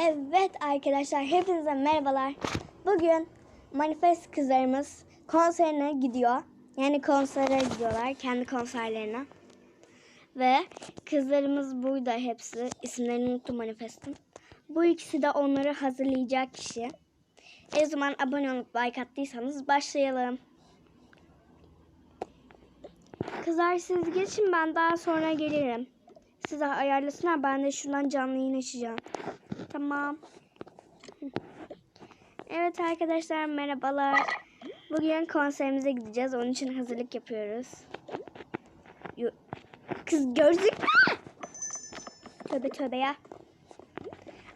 Evet arkadaşlar hepinize merhabalar. Bugün Manifest kızlarımız konserine gidiyor. Yani konsere gidiyorlar. Kendi konserlerine. Ve kızlarımız burada hepsi. İsimlerini unuttum Manifest'in. Bu ikisi de onları hazırlayacak kişi. E o zaman abone olup like attıysanız başlayalım. Kızlar siz geçin ben daha sonra gelirim. Size ayarlasınlar ben de şuradan canlı yayın açacağım. Tamam. Evet arkadaşlar merhabalar. Bugün konserimize gideceğiz. Onun için hazırlık yapıyoruz. Yo- Kız gözlük? Tövbe tövbe ya.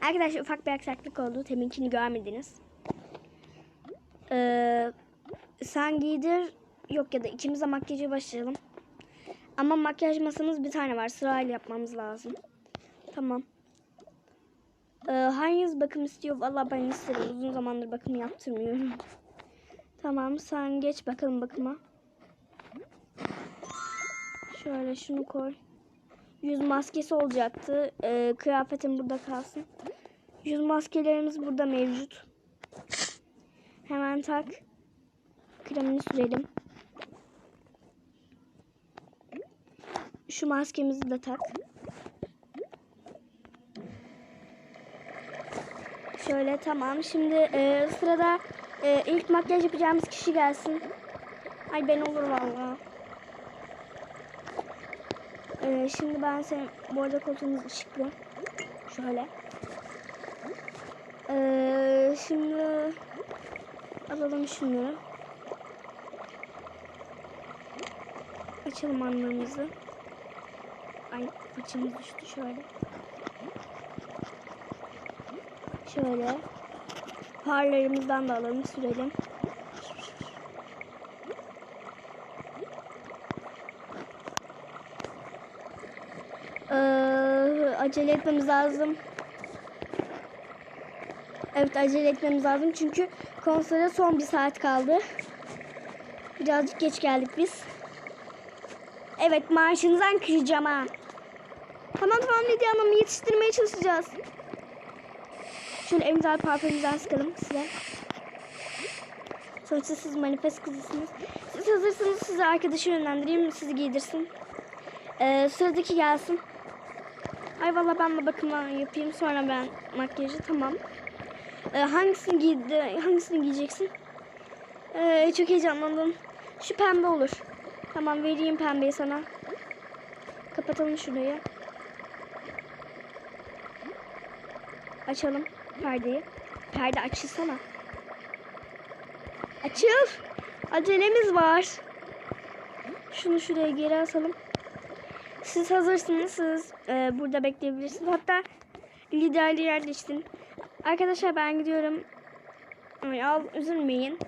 Arkadaşlar ufak bir aksaklık oldu. Teminkini görmediniz. Ee, sen giydir. Yok ya da ikimiz de makyaja başlayalım. Ama makyaj masamız bir tane var. Sırayla yapmamız lazım. Tamam. Ee, hanginiz bakım istiyor? Valla ben isterim. Uzun zamandır bakım yaptırmıyorum. Tamam sen geç bakalım bakıma. Şöyle şunu koy. Yüz maskesi olacaktı. Ee, kıyafetim burada kalsın. Yüz maskelerimiz burada mevcut. Hemen tak. Kremini sürelim. Şu maskemizi de tak. Şöyle tamam. Şimdi e, sırada e, ilk makyaj yapacağımız kişi gelsin. Ay ben olur valla. E, şimdi ben sen bu arada koltuğumuz ışıklı. Şöyle. E, şimdi alalım şunları. Açalım anlamımızı. Ay fıçımız düştü şöyle. Şöyle. Farlarımızdan da alalım sürelim. Ee, acele etmemiz lazım. Evet acele etmemiz lazım çünkü konsere son bir saat kaldı. Birazcık geç geldik biz. Evet marşınızdan kıracağım ha. Tamam tamam Lidya Hanım yetiştirmeye çalışacağız. Şöyle en güzel parfümümüzden sıkalım size. Sonuçta siz manifest kızısınız. Siz hazırsanız size arkadaşı yönlendireyim. Sizi giydirsin. Ee, sıradaki gelsin. Ay valla ben de bakımı yapayım. Sonra ben makyajı tamam. Ee, hangisini giydi, hangisini giyeceksin? Ee, çok heyecanlandım. Şu pembe olur. Tamam vereyim pembeyi sana. Kapatalım şurayı. Açalım perdeyi. Perde açılsana. Açıl. Acelemiz var. Şunu şuraya geri asalım. Siz hazırsınız. Siz e, burada bekleyebilirsiniz. Hatta liderli yerleştin. Arkadaşlar ben gidiyorum. Ay, al üzülmeyin.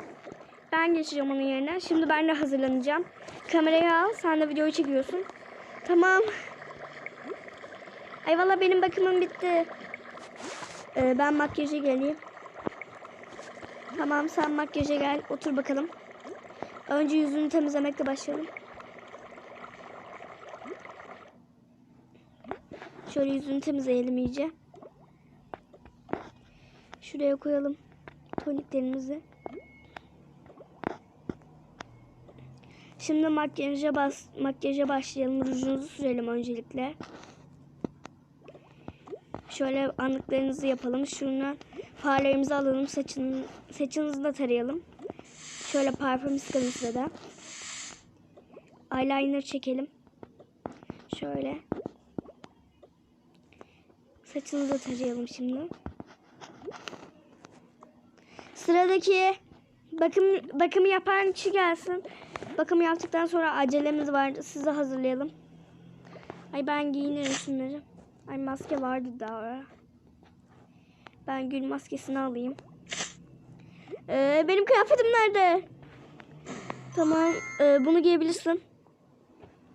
Ben geçeceğim onun yerine. Şimdi ben de hazırlanacağım. Kamerayı al. Sen de videoyu çekiyorsun. Tamam. Ay valla benim bakımım bitti. Ee, ben makyaja geleyim. Tamam sen makyaja gel. Otur bakalım. Önce yüzünü temizlemekle başlayalım. Şöyle yüzünü temizleyelim iyice. Şuraya koyalım toniklerimizi. Şimdi makyaja bas makyaja başlayalım. Rujunuzu sürelim öncelikle. Şöyle anlıklarınızı yapalım. Şunu farlarımızı alalım. Saçını, saçınızı da tarayalım. Şöyle parfüm size de. Eyeliner çekelim. Şöyle. Saçınızı da tarayalım şimdi. Sıradaki bakım bakımı yapan kişi gelsin. Bakım yaptıktan sonra acelemiz var. Size hazırlayalım. Ay ben giyinirim şunları. Ay maske vardı daha. Ben gül maskesini alayım. Ee, benim kıyafetim nerede? Tamam. ee, bunu giyebilirsin.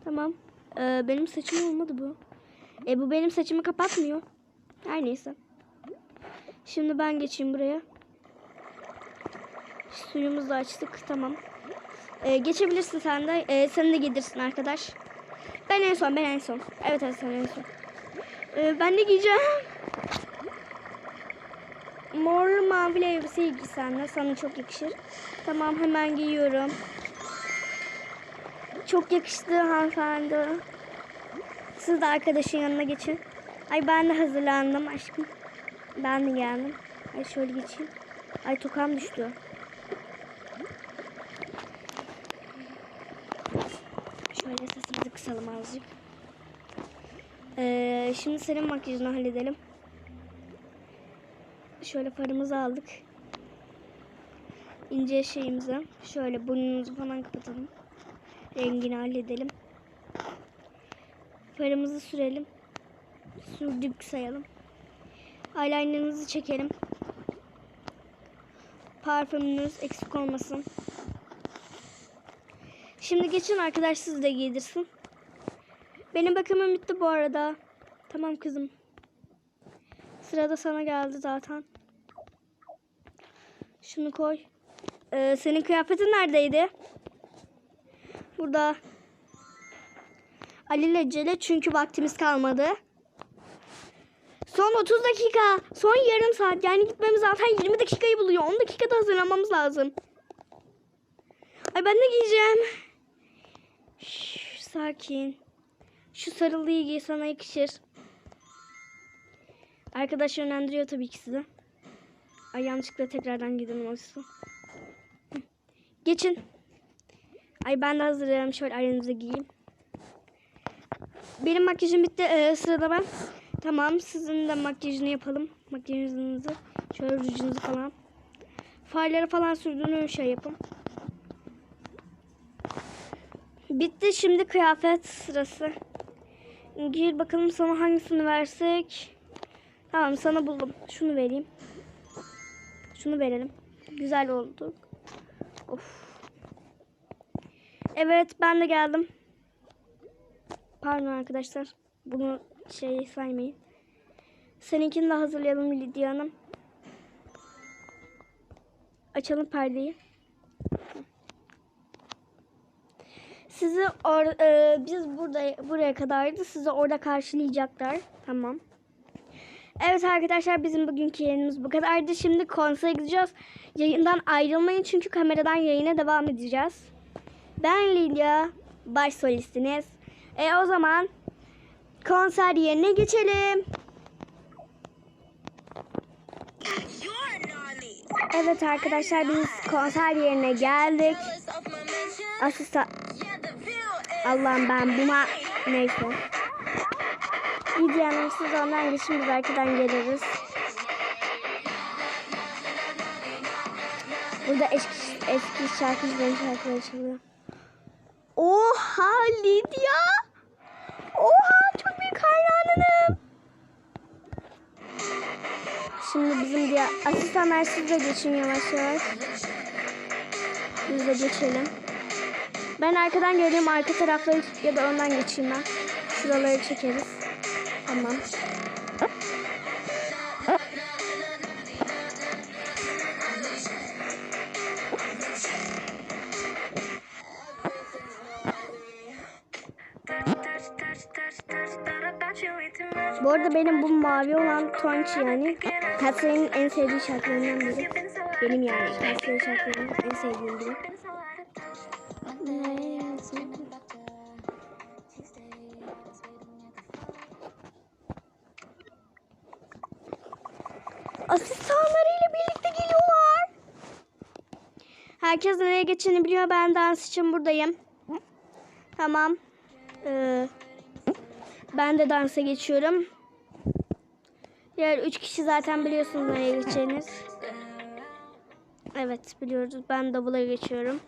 Tamam. Ee, benim saçım olmadı bu. E bu benim saçımı kapatmıyor. Her neyse. Şimdi ben geçeyim buraya. Suyumuzu da açtık. Tamam. Ee, geçebilirsin sen de. Ee, sen de giydirsin arkadaş. Ben en son. Ben en son. Evet evet sen en son. Ee, ben de giyeceğim. Mor mavi elbiseyi giy sen de. Sana çok yakışır. Tamam hemen giyiyorum. Çok yakıştı hanımefendi. Siz de arkadaşın yanına geçin. Ay ben de hazırlandım aşkım. Ben de geldim. Ay şöyle geçeyim. Ay tokam düştü. Şöyle sesimizi kısalım azıcık. Ee, şimdi senin makyajını halledelim. Şöyle farımızı aldık. İnce şeyimizi. Şöyle burnumuzu falan kapatalım. Rengini halledelim. Farımızı sürelim. Sürdük sayalım. Eyelinerımızı çekelim. Parfümünüz eksik olmasın. Şimdi geçin arkadaş siz de giydirsin. Benim bakımım bitti bu arada. Tamam kızım. Sırada sana geldi zaten. Şunu koy. Ee, senin kıyafetin neredeydi? Burada. Ali ile Cele çünkü vaktimiz kalmadı. Son 30 dakika. Son yarım saat. Yani gitmemiz zaten 20 dakikayı buluyor. 10 dakikada hazırlanmamız lazım. Ay ben de giyeceğim. Şş, sakin. Şu sarılıyı giy sana yakışır. Arkadaş yönlendiriyor tabii ki sizi. Ay yanlışlıkla tekrardan gidin olsun. Geçin. Ay ben de hazırım. Şöyle aranızı giyeyim. Benim makyajım bitti. Ee, sırada ben. Tamam sizin de makyajını yapalım. Makyajınızı. Şöyle rujunuzu falan. Farları falan sürdüğünü şey yapın. Bitti şimdi kıyafet sırası. Gir bakalım sana hangisini versek. Tamam sana buldum. Şunu vereyim. Şunu verelim. Güzel oldu. Of. Evet ben de geldim. Pardon arkadaşlar. Bunu şey saymayın. Seninkini de hazırlayalım Lidya Hanım. Açalım perdeyi. Sizi or e, biz burada buraya kadardı. Sizi orada karşılayacaklar. Tamam. Evet arkadaşlar bizim bugünkü yayınımız bu kadardı. Şimdi konsere gideceğiz. Yayından ayrılmayın çünkü kameradan yayına devam edeceğiz. Ben Lilya, baş solistiniz. E o zaman konser yerine geçelim. Evet arkadaşlar biz konser yerine geldik. Asistan Allah'ım ben buna neyse. Gidiyanlar siz ondan geçin biz arkadan geliriz. Burada eski, eski şarkıcıların şarkıları çalıyor. Oha Lidya! Oha çok büyük hayranınım. Şimdi bizim diye asistanlar siz de geçin yavaş yavaş. Biz de geçelim. Ben arkadan geleyim arka tarafları ya da önden geçeyim ben. Şuraları çekeriz. Tamam. Arada benim bu mavi olan Tonç yani Katsira'nın en sevdiği şarkılarından biri. Benim yani Katsira şarkılarının en sevdiğim biri. Asistanlarıyla birlikte geliyorlar. Herkes nereye geçeni biliyor. Ben dans için buradayım. Tamam. Ee, ben de dansa geçiyorum. Diğer üç kişi zaten biliyorsunuz nereye geçeceğiniz. Evet biliyoruz. Ben davula geçiyorum.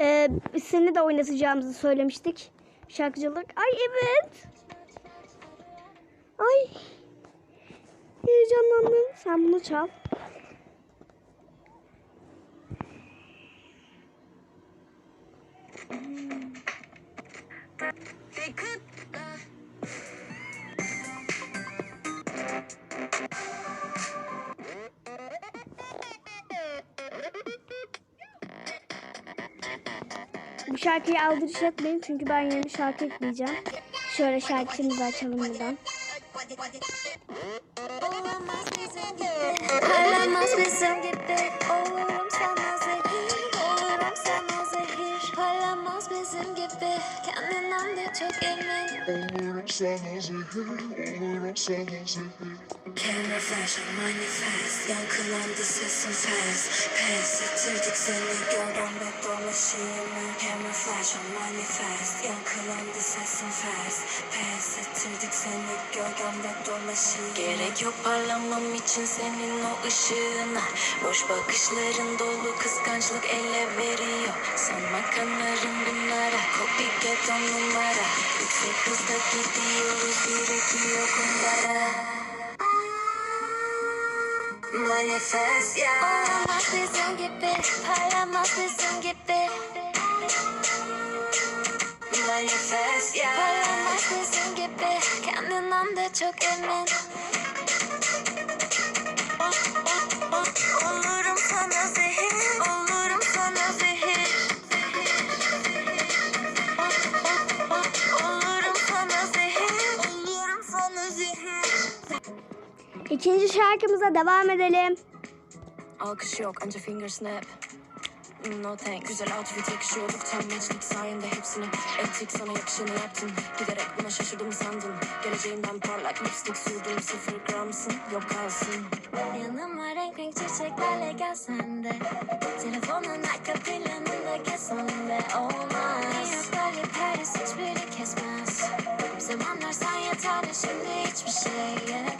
Ee, seni de oynatacağımızı söylemiştik. Şarkıcılık. Ay evet. Ay. Heyecanlandım. Sen bunu çal. Bu şarkıyı aldırış etmeyin çünkü ben yeni şarkı ekleyeceğim. Şöyle şarkımızı açalım buradan. Olamaz bizim gibi, olurum sana zehir, olurum sana zehir, olamaz bizim gibi, kendinden de çok emin. Olurum sana zehir, olurum sana zehir. Camouflage manifest. Yankılandı sesin ters Pes. Ettirdik seni Gölgemde dolaşayım. Camouflage manifest. Yankılandı sesin ters Pes. Ettirdik seni Gölgemde dolaşayım. Gerek yok parlamam için senin o ışığına. Boş bakışların dolu kıskançlık ele veriyor. Sanma kanarım bunlara Copycat on numara Yüksek hızda gidiyoruz Birikiyor kumbara Manifest ya Olamaz bizim gibi Parlamaz bizim gibi. Manifest ya Parlamaz bizim gibi Kendinden de çok emin. Olurum sana zehir İkinci şarkımıza devam edelim. Alkış yok anca finger snap. No thanks. Güzel outfit yakışıyorduk tam matchlik sayende hepsini Ettik. Sana yakışanı yaptım. Giderek buna şaşırdım sandın Geleceğimden parlak lipstick sürdüm. Sıfır gramsın yok kalsın. Yanıma renk renk çiçeklerle gelsen de. Telefonun arka planında de. Olmaz. Böyle perdesi hiçbiri kesmez. Bir zamanlar sen yeterli şimdi hiçbir şey yetmez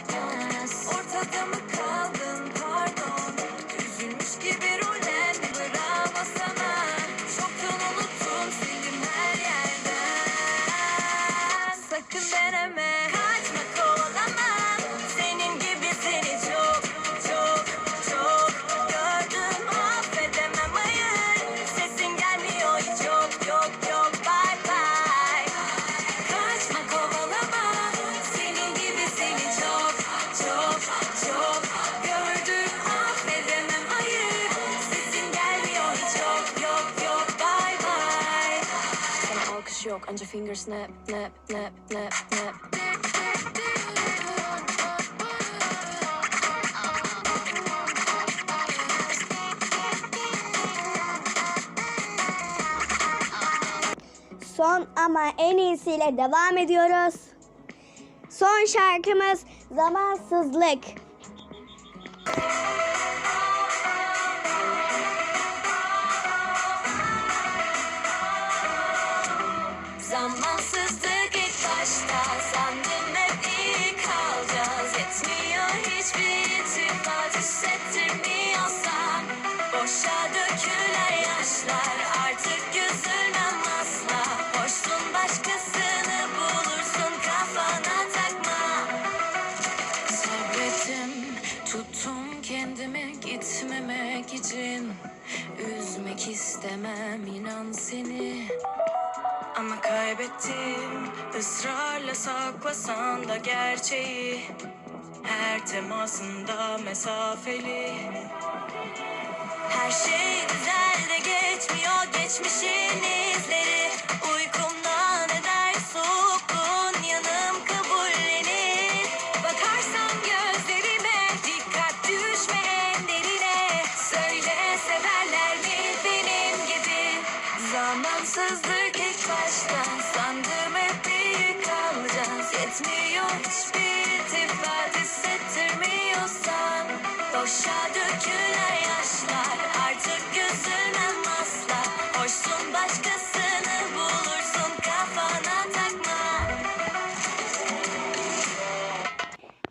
Yok anca finger snap nap nap nap nap Son ama en iyisiyle devam ediyoruz. Son şarkımız. Zamansızlık Kafana takma. Sabrettim, tuttum kendimi gitmemek için. Üzmek istemem inan seni. Ama kaybettim, ısrarla saklasan da gerçeği. Her temasında mesafeli. Her şey güzel de geçmiyor geçmişin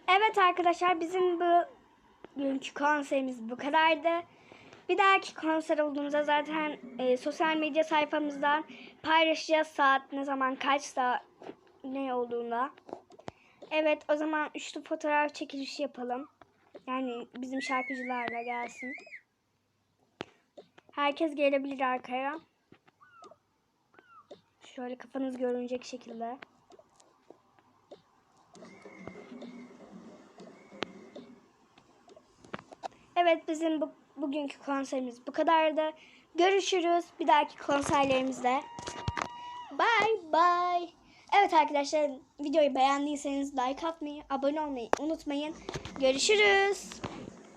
Evet arkadaşlar bizim bu günkü konserimiz bu kadardı. Bir dahaki konser olduğumuzda zaten e, sosyal medya sayfamızdan paylaşacağız saat ne zaman kaçta ne olduğunda. Evet o zaman üçlü fotoğraf çekilişi yapalım. Yani bizim şarkıcılarla gelsin. Herkes gelebilir arkaya. Şöyle kafanız görünecek şekilde. Evet bizim bu, bugünkü konserimiz bu kadardı. Görüşürüz bir dahaki konserlerimizde. Bye bye. Evet arkadaşlar videoyu beğendiyseniz like atmayı, abone olmayı unutmayın. Görüşürüz.